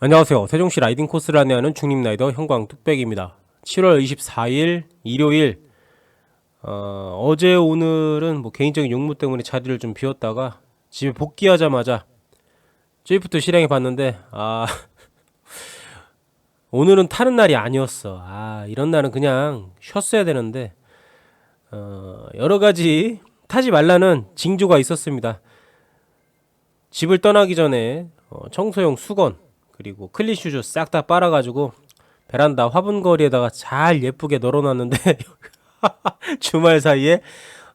안녕하세요. 세종시 라이딩 코스를 안내하는 중립 라이더 형광 뚝배기입니다. 7월 24일 일요일 어, 어제 오늘은 뭐 개인적인 용무 때문에 자리를 좀 비웠다가 집에 복귀하자마자 스위프트 실행해 봤는데 아 오늘은 타는 날이 아니었어. 아 이런 날은 그냥 쉬었어야 되는데 어, 여러 가지 타지 말라는 징조가 있었습니다. 집을 떠나기 전에 어, 청소용 수건 그리고 클린 슈즈 싹 다 빨아가지고 베란다 화분거리에다가 잘 예쁘게 널어놨는데 주말 사이에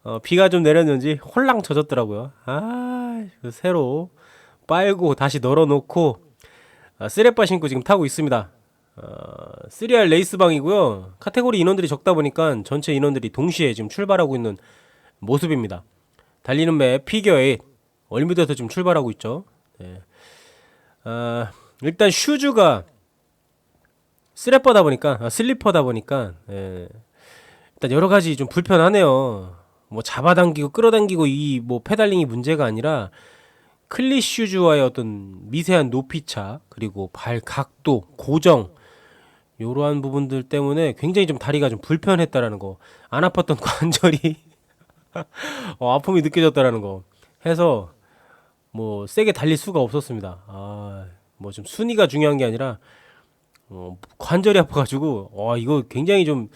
어, 비가 좀 내렸는지 홀랑 젖었더라고요. 아, 그 새로 빨고 다시 널어놓고 아, 쓰레빠 신고 지금 타고 있습니다. 어, 3R 레이스방이고요. 카테고리 인원들이 적다 보니까 전체 인원들이 동시에 지금 출발하고 있는 모습입니다. 달리는 매 피겨 8 월미도에서 지금 출발하고 있죠. 네. 아, 일단 슈즈가 쓰레퍼다 보니까 아, 슬리퍼다 보니까 예. 일단 여러 가지 좀 불편하네요. 뭐 잡아당기고 끌어당기고 이 뭐 페달링이 문제가 아니라 클리 슈즈와의 어떤 미세한 높이차 그리고 발 각도 고정 이러한 부분들 때문에 굉장히 좀 다리가 좀 불편했다라는 거 안 아팠던 관절이 어, 아픔이 느껴졌다라는 거 해서 뭐 세게 달릴 수가 없었습니다. 아, 뭐 좀 순위가 중요한 게 아니라 어, 관절이 아파가지고 와 이거 굉장히 좀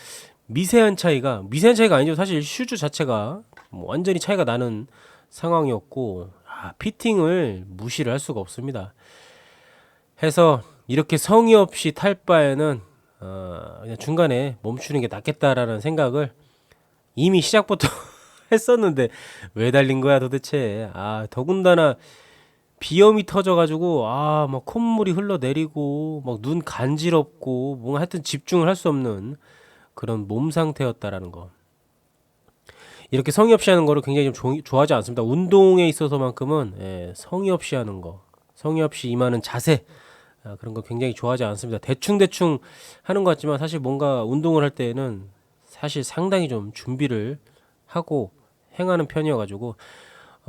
미세한 차이가 미세한 차이가 아니죠. 사실 슈즈 자체가 뭐 완전히 차이가 나는 상황이었고 아, 피팅을 무시를 할 수가 없습니다. 해서 이렇게 성의 없이 탈 바에는 어, 그냥 중간에 멈추는 게 낫겠다라는 생각을 이미 시작부터 했었는데 왜 달린 거야 도대체 아 더군다나 비염이 터져가지고 아 막 콧물이 흘러내리고 막 눈 간지럽고 뭔가 하여튼 집중을 할 수 없는 그런 몸 상태였다라는 거. 이렇게 성의 없이 하는 거를 굉장히 좀 조- 좋아하지 않습니다. 운동에 있어서만큼은 예, 성의 없이 하는 거 성의 없이 임하는 자세 아, 그런 거 굉장히 좋아하지 않습니다. 대충 대충 하는 것 같지만 사실 뭔가 운동을 할 때에는 사실 상당히 좀 준비를 하고 행하는 편이어가지고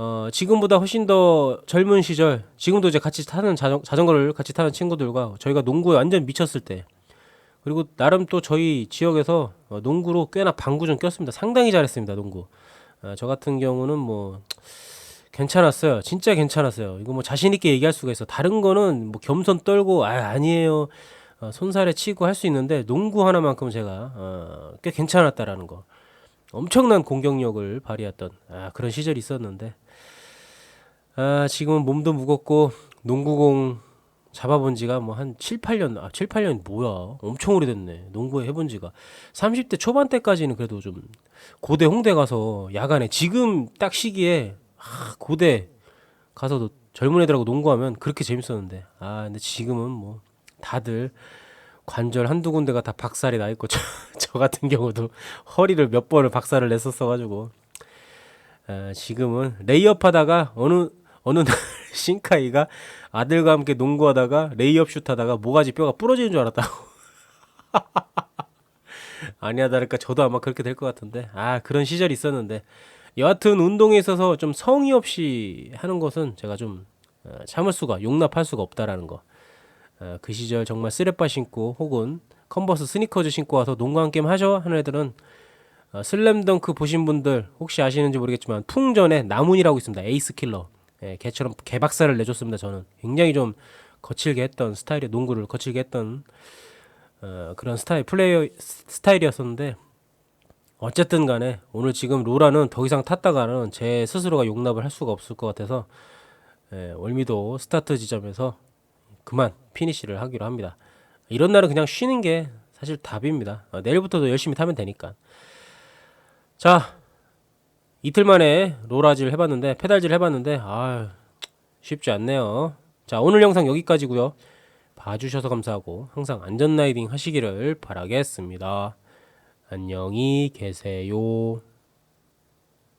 어, 지금보다 훨씬 더 젊은 시절 지금도 이제 같이 타는 자전, 자전거를 같이 타는 친구들과 저희가 농구에 완전 미쳤을 때 그리고 나름 또 저희 지역에서 어, 농구로 꽤나 방구 좀 꼈습니다. 상당히 잘했습니다 농구. 아, 저 같은 경우는 뭐 괜찮았어요. 진짜 괜찮았어요. 이거 뭐 자신 있게 얘기할 수가 있어. 다른 거는 뭐 겸손 떨고 아 아니에요. 어, 손살에 치고 할 수 있는데 농구 하나만큼 제가 어, 꽤 괜찮았다라는 거 엄청난 공격력을 발휘했던 아, 그런 시절이 있었는데. 아, 지금은 몸도 무겁고 농구공 잡아본 지가 뭐 한 7, 8년 아 7, 8년 뭐야? 엄청 오래됐네. 농구에 해본 지가. 30대 초반 때까지는 그래도 좀 고대 홍대 가서 야간에 지금 딱 시기에 아, 고대 가서 젊은 애들하고 농구하면 그렇게 재밌었는데. 아 근데 지금은 뭐 다들 관절 한두 군데가 다 박살이 나 있고 저, 저 같은 경우도 허리를 몇 번을 박살을 냈었어 가지고. 아, 지금은 레이업 하다가 어느 어느 날 신카이가 아들과 함께 농구하다가 레이업 슛 하다가 모가지 뼈가 부러지는 줄 알았다고. 아니야 다를까 저도 아마 그렇게 될 것 같은데. 아 그런 시절이 있었는데. 여하튼 운동에 있어서 좀 성의 없이 하는 것은 제가 좀 어, 참을 수가 용납할 수가 없다라는 거. 어, 그 시절 정말 쓰레빠 신고 혹은 컨버스 스니커즈 신고 와서 농구 한 게임 하죠 하는 애들은 어, 슬램덩크 보신 분들 혹시 아시는지 모르겠지만 풍전에 나문이라고 있습니다. 에이스 킬러. 예, 걔처럼 개박살을 내줬습니다 저는. 굉장히 좀 거칠게 했던 스타일의 농구를 거칠게 했던 어, 그런 스타일 플레이어 스타일이었었는데 어쨌든 간에 오늘 지금 로라는 더 이상 탔다가는 제 스스로가 용납을 할 수가 없을 것 같아서 예, 월미도 스타트 지점에서 그만 피니시를 하기로 합니다. 이런 날은 그냥 쉬는 게 사실 답입니다. 어, 내일부터도 열심히 타면 되니까. 자, 이틀 만에 로라질 해봤는데 페달질 해봤는데 아 쉽지 않네요. 자, 오늘 영상 여기까지고요. 봐주셔서 감사하고 항상 안전 라이딩 하시기를 바라겠습니다. 안녕히 계세요.